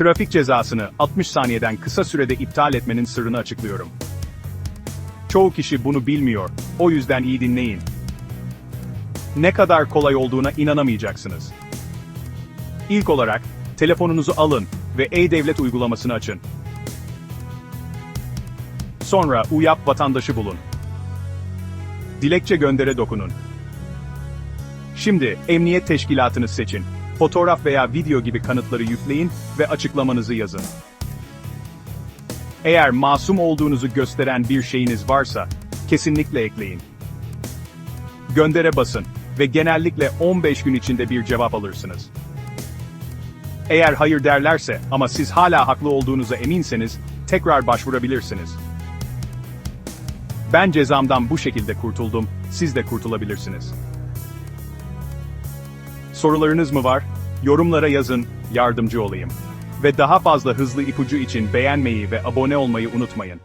Trafik cezasını 60 saniyeden kısa sürede iptal etmenin sırrını açıklıyorum. Çoğu kişi bunu bilmiyor, o yüzden iyi dinleyin. Ne kadar kolay olduğuna inanamayacaksınız. İlk olarak, telefonunuzu alın ve e-Devlet uygulamasını açın. Sonra UYAP vatandaşı bulun. Dilekçe göndere dokunun. Şimdi emniyet teşkilatını seçin. Fotoğraf veya video gibi kanıtları yükleyin ve açıklamanızı yazın. Eğer masum olduğunuzu gösteren bir şeyiniz varsa, kesinlikle ekleyin. Göndere basın ve genellikle 15 gün içinde bir cevap alırsınız. Eğer hayır derlerse ama siz hala haklı olduğunuza eminseniz, tekrar başvurabilirsiniz. Ben cezamdan bu şekilde kurtuldum, siz de kurtulabilirsiniz. Sorularınız mı var? Yorumlara yazın, yardımcı olayım. Ve daha fazla hızlı ipucu için beğenmeyi ve abone olmayı unutmayın.